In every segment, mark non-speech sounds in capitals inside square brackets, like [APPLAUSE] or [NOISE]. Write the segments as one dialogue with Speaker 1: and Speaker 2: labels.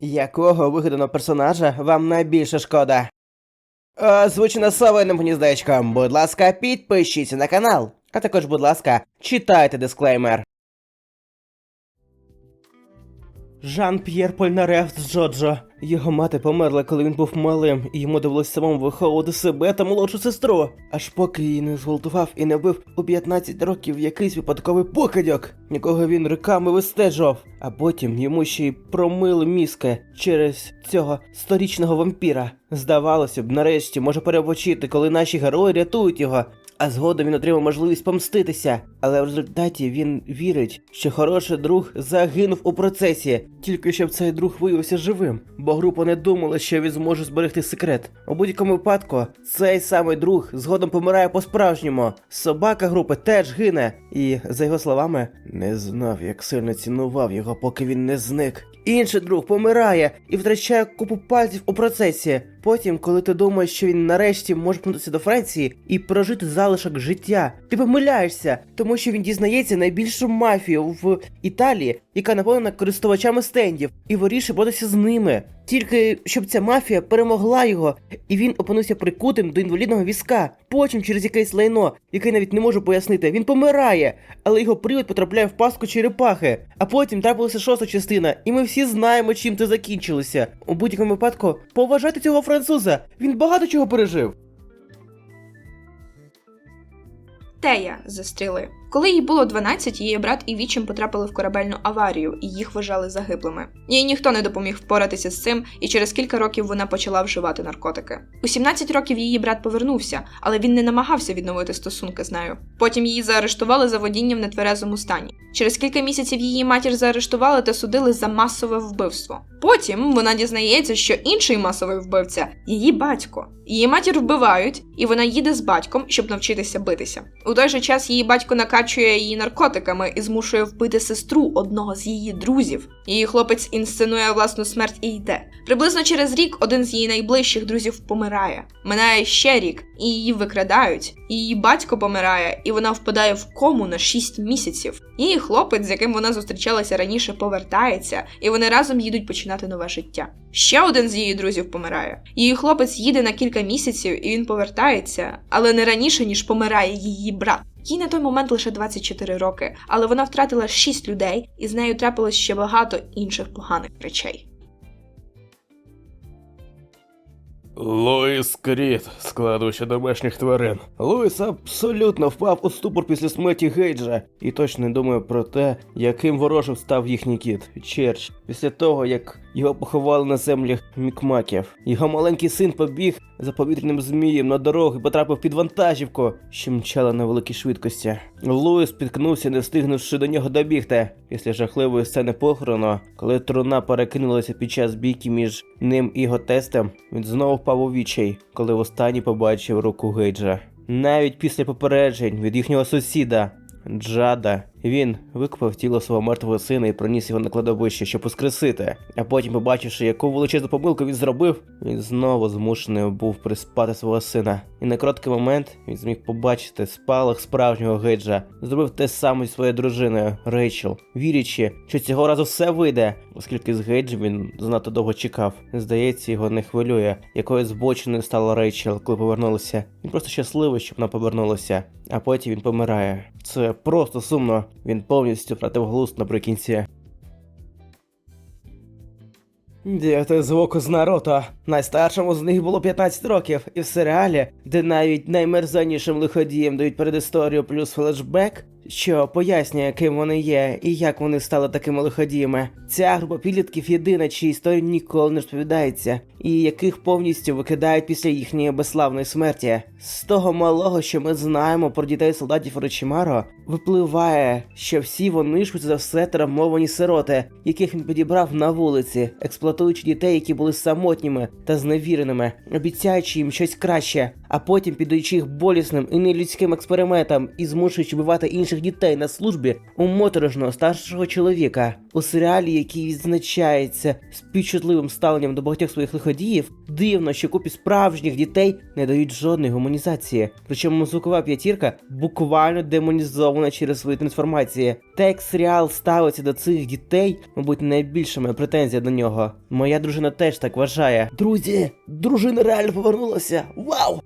Speaker 1: Якого вигаданого персонажа вам найбільше шкода? Озвучено совиним гніздечком. Будь ласка, підпишіться на канал. А також, будь ласка, читайте дисклеймер. Жан-П'єр Польнарев з Джоджо. Його мати померла, коли він був малим, і йому довелося самому виховувати себе та молодшу сестру. Аж поки її не зґвалтував і не вбив у 15 років якийсь випадковий покидьок, якого він роками вистежував. А потім йому ще й промили мізки через цього сторічного вампіра. Здавалося б, нарешті може перебочити, коли наші герої рятують його. А згодом він отримав можливість помститися, але в результаті він вірить, що хороший друг загинув у процесі, тільки щоб цей друг виявився живим, бо група не думала, що він зможе зберегти секрет. У будь-якому випадку, цей самий друг згодом помирає по-справжньому. Собака групи теж гине, і, за його словами, не знав, як сильно цінував його, поки він не зник. Інший друг помирає і втрачає купу пальців у процесі. Потім, коли ти думаєш, що він нарешті може повернутися до Франції і прожити залишок життя, ти помиляєшся, тому що він дізнається найбільшу мафію в Італії, яка наповнена користувачами стендів, і вирішує боротися з ними. Тільки щоб ця мафія перемогла його, і він опинився прикутим до інвалідного візка. Потім через якесь лайно, яке навіть не можу пояснити, він помирає, але його привид потрапляє в пастку черепахи. А потім трапилася шоста частина, і ми всі знаємо, чим це закінчилося. У будь-якому випадку, поважайте цього француза. Він багато чого пережив.
Speaker 2: Тея застріли. Коли їй було 12, її брат і вічим потрапили в корабельну аварію, і їх вважали загиблими. Їй ніхто не допоміг впоратися з цим, і через кілька років вона почала вживати наркотики. У 17 років її брат повернувся, але він не намагався відновити стосунки з нею. Потім її заарештували за водіння в нетверезому стані. Через кілька місяців її матір заарештували та судили за масове вбивство. Потім вона дізнається, що інший масовий вбивця її батько. Її матір вбивають, і вона їде з батьком, щоб навчитися битися. У той же час її батько накачує її наркотиками і змушує вбити сестру одного з її друзів. Її хлопець інсценує власну смерть і йде. Приблизно через рік один з її найближчих друзів помирає. Минає ще рік, і її викрадають. Її батько помирає, і вона впадає в кому на 6 місяців. Її хлопець, з яким вона зустрічалася раніше, повертається, і вони разом їдуть починати нове життя. Ще один з її друзів помирає. Її хлопець їде на кілька місяців, і він повертається, але не раніше, ніж помирає її брат. Їй на той момент лише 24 роки, але вона втратила 6 людей, і з нею трапилось ще багато інших поганих речей.
Speaker 1: Луїс Кріт, складуючи домашніх тварин. Луїс абсолютно впав у ступор після смерті Гейджа і точно не думає про те, яким ворожим став їхній кіт Черч. Після того, як його поховали на землях Мікмаків. Його маленький син побіг за повітряним змієм на дорогу і потрапив під вантажівку, що мчала на великій швидкості. Луїс спіткнувся, не встигнувши до нього добігти. Після жахливої сцени похорону, коли труна перекинулася під час бійки між ним і його тестем, він знову впав у відчай, коли востаннє побачив руку Гейджа. Навіть після попереджень від їхнього сусіда Джада. Він викопав тіло свого мертвого сина і проніс його на кладовище, щоб воскресити. А потім, побачивши, яку величезну помилку він зробив, він знову змушений був приспати свого сина. І на короткий момент він зміг побачити спалах справжнього гейджа. Зробив те саме зі своєю дружиною Рейчел, вірячи, що цього разу все вийде, оскільки з гейджем він занадто довго чекав. Здається, його не хвилює, якою збоченою стала Рейчел, коли повернулася. Він просто щасливий, щоб вона повернулася, а потім він помирає. Це просто сумно. Він повністю втратив глузд наприкінці. Діти звуку з Наруто. Найстаршому з них було 15 років, і в серіалі, де навіть наймерзанішим лиходієм дають передісторію плюс флешбек, що пояснює, ким вони є і як вони стали такими лиходіями. Ця група підлітків єдина, чиї історії ніколи не розповідається, і яких повністю викидають після їхньої безславної смерті. З того малого, що ми знаємо про дітей солдатів Орочимаро, випливає, що всі вони швидше за все травмовані сироти, яких він підібрав на вулиці, експлуатуючи дітей, які були самотніми та зневіреними, обіцяючи їм щось краще, а потім піддаючи їх болісним і нелюдським експериментам і змушуючи вбивати інших дітей на службі у моторошного старшого чоловіка. У серіалі, який відзначається співчутливим ставленням до багатьох своїх лиходіїв, дивно, що купі справжніх дітей не дають жодної гуманізації. Причому звукова п'ятірка буквально демонізована через свої трансформації. Та як серіал ставиться до цих дітей, мабуть, найбільша моя претензія до нього. Моя дружина теж так вважає. Друзі, дружина реально повернулася! Вау!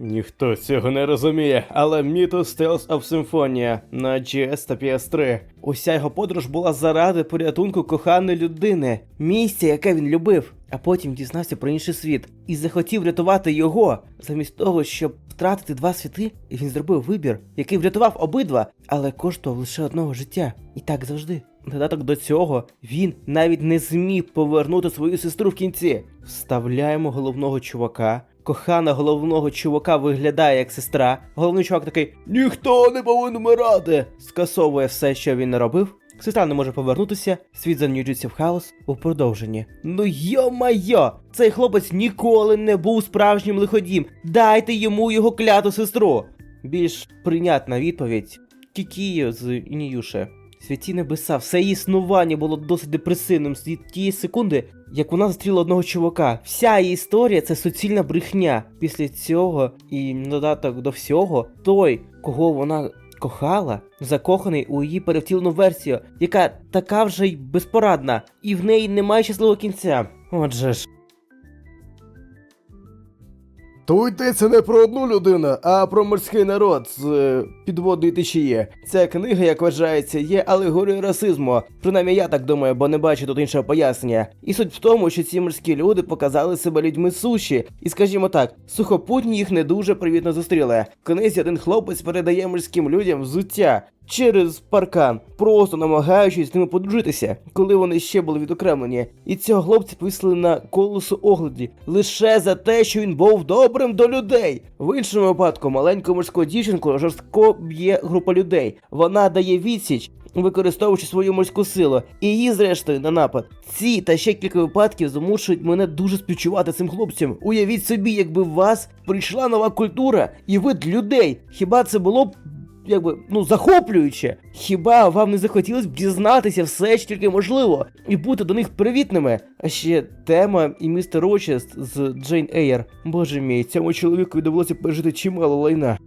Speaker 1: Ніхто цього не розуміє, але Mythos Tales of Symphonia на GS та PS3. Уся його подорож була заради порятунку коханої людини, місця, яке він любив, а потім дізнався про інший світ і захотів рятувати його. Замість того, щоб втратити два світи, він зробив вибір, який врятував обидва, але коштував лише одного життя. І так завжди. Додаток до цього він навіть не зміг повернути свою сестру в кінці. Вставляємо головного чувака. Кохана головного чувака виглядає як сестра. Головний чувак такий: Ніхто не повинен вмирати! Скасовує все, що він робив. Сестра не може повернутися, світ занюджується в хаос у продовженні. Ну йо-майо! Цей хлопець ніколи не був справжнім лиходім. Дайте йому його кляту сестру. Більш прийнятна відповідь Кікію з Ініюше. Святі небеса, все існування було досить депресивним з тієї секунди, як вона зустріла одного чувака. Вся її історія це суцільна брехня. Після цього і додаток до всього, той, кого вона кохала, закоханий у її перевтілену версію, яка така вже й безпорадна, і в неї немає щасливого кінця. Отже ж.
Speaker 3: То йдеться не про одну людину, а про морський народ з е, підводної течії.
Speaker 1: Ця книга, як вважається, є алегорією расизму. Принаймні я так думаю, бо не бачу тут іншого пояснення. І суть в тому, що ці морські люди показали себе людьми суші, і скажімо так, сухопутні їх не дуже привітно зустріли. В книзі один хлопець передає морським людям взуття. Через паркан, просто намагаючись з ними подружитися, коли вони ще були відокремлені. І цього хлопця повісили на колесу огляді лише за те, що він був добрим до людей. В іншому випадку маленьку морську дівчинку жорстко б'є група людей. Вона дає відсіч, використовуючи свою морську силу, і її, зрештою, на напад. Ці та ще кілька випадків змушують мене дуже співчувати цим хлопцям. Уявіть собі, якби в вас прийшла нова культура і вид людей. Хіба це було б якби ну захоплююче. Хіба вам не захотілося б дізнатися все, що тільки можливо, і бути до них привітними? А ще тема і містер Рочест з Джейн Ейер. Боже мій, цьому чоловіку довелося пережити чимало лайна.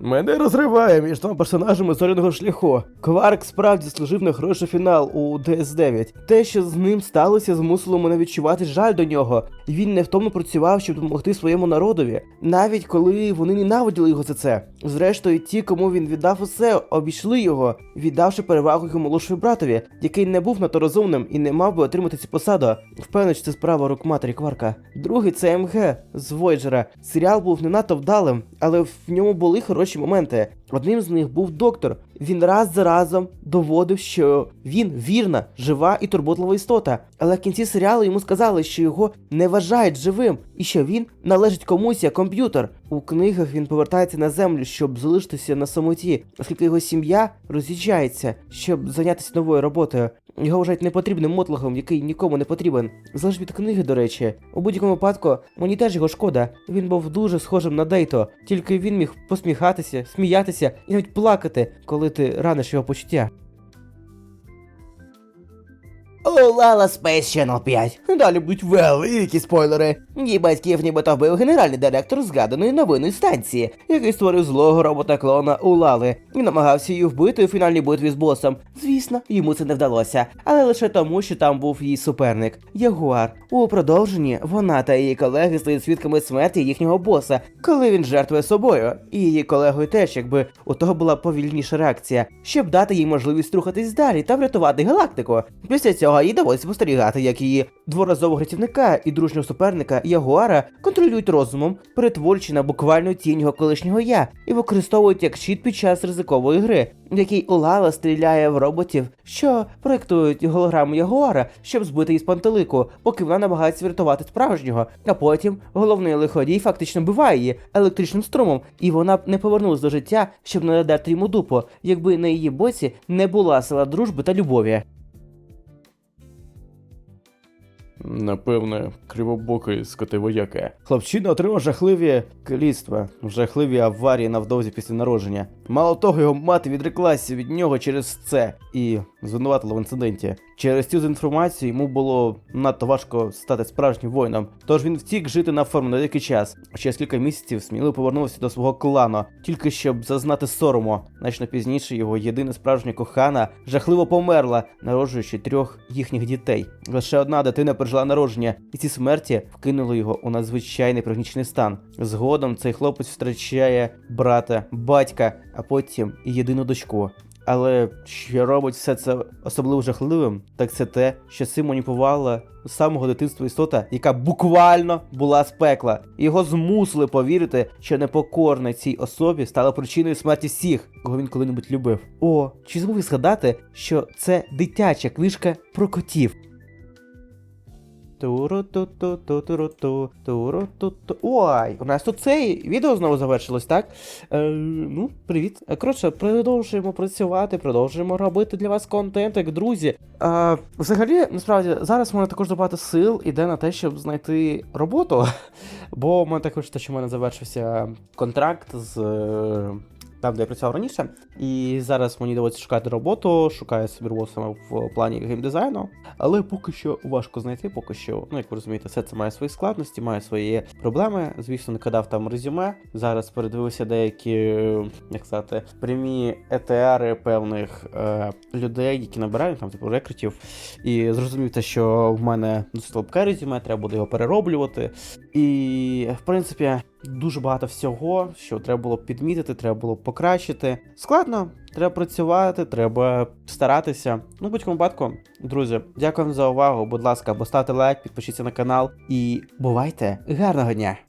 Speaker 3: Мене розриває між двома персонажами зоряного шляху.
Speaker 1: Кварк справді служив на хороший фінал у ДС9. Те, що з ним сталося, змусило мене відчувати жаль до нього. Він невтомно працював, щоб допомогти своєму народові, навіть коли вони ненавиділи його за це. Зрештою, ті, кому він віддав усе, обійшли його, віддавши перевагу його молодшому братові, який не був надто розумним і не мав би отримати цю посаду. Впевнений, що це справа рук матері Кварка. Другий це МГ з Войджера. Серіал був не надто вдалим, але в ньому були хороші моменти. Одним з них був доктор. Він раз за разом доводив, що він вірна, жива і турботлива істота. Але в кінці серіалу йому сказали, що його не вважають живим і що він належить комусь як комп'ютер. У книгах він повертається на землю, щоб залишитися на самоті, оскільки його сім'я роз'їжджається, щоб зайнятися новою роботою. Його вважають непотрібним мотлохом, який нікому не потрібен. Залежить від книги, до речі. У будь-якому випадку мені теж його шкода. Він був дуже схожим на Дейто, тільки він міг посміхатися, сміятися і навіть плакати, коли ти раниш його почуття.
Speaker 4: Улала Space Channel 5. Далі будуть великі спойлери. Її батьків нібито вбив генеральний директор згаданої новинної станції, який створив злого робота-клона Улали і намагався її вбити у фінальній битві з босом. Звісно, йому це не вдалося, але лише тому, що там був її суперник Ягуар. У продовженні вона та її колеги стають свідками смерті їхнього боса, коли він жертвує собою, і її колегою теж, якби у того була повільніша реакція, щоб дати їй можливість рухатись далі та врятувати галактику. Після цього їй доводиться спостерігати, як її дворазового рятівника і дружнього суперника Ягуара контролюють розумом, перетворюючи на буквальну тінь його колишнього я і використовують як щит під час ризикової гри, в якій Улала стріляє в роботів, що проєктують голограму Ягуара, щоб збити її з пантелику, поки вона намагається врятувати справжнього. А потім головний лиходій фактично биває її електричним струмом, і вона б не повернулась до життя, щоб не надерти йому дупу, якби на її боці не була сила дружби та любові.
Speaker 3: Напевне, кривобокий скотивояка.
Speaker 1: Хлопчина отримав жахливі каліцтва, жахливі аварії навдовзі після народження. Мало того, його мати відреклася від нього через це. І звинуватили в інциденті. Через цю інформацію йому було надто важко стати справжнім воїном. Тож він втік жити на ферму на деякий час. Через кілька місяців сміливо повернувся до свого клану, тільки щоб зазнати сорому. Значно пізніше його єдина справжня кохана жахливо померла, народжуючи трьох їхніх дітей. Лише одна дитина пережила народження, і ці смерті вкинули його у надзвичайний пригнічений стан. Згодом цей хлопець втрачає брата, батька, а потім і єдину дочку. Але що робить все це особливо жахливим, так це те, що цим маніпувала з самого дитинства істота, яка буквально була з пекла. Його змусили повірити, що непокорна цій особі стала причиною смерті всіх, кого він коли-небудь любив. О, чи забув згадати, що це дитяча книжка про котів. Ой, у нас тут це відео знову завершилось, так? Е, ну, привіт. Е, Коротше, продовжуємо працювати, продовжуємо робити для вас контент, як друзі. Е, взагалі, насправді, зараз в мене також багато сил іде на те, щоб знайти роботу. [LAUGHS] Бо в мене також те, що в мене завершився контракт з. Там, де я працював раніше, і зараз мені доводиться шукати роботу, шукаю собі саме в плані геймдизайну. Але поки що важко знайти, поки що, ну як ви розумієте, все це має свої складності, має свої проблеми. Звісно, не кидав там резюме. Зараз передивився деякі, як сказати, прямі ЕТРи певних е, людей, які набирають там типу рекрутів. І зрозумів те, що в мене досить слабке резюме, треба буде його перероблювати. І в принципі. Дуже багато всього, що треба було підмітити, треба було покращити. Складно, треба працювати, треба старатися. Ну, будь-якому випадку, друзі, дякую вам за увагу. Будь ласка, поставте лайк, підпишіться на канал і бувайте гарного дня!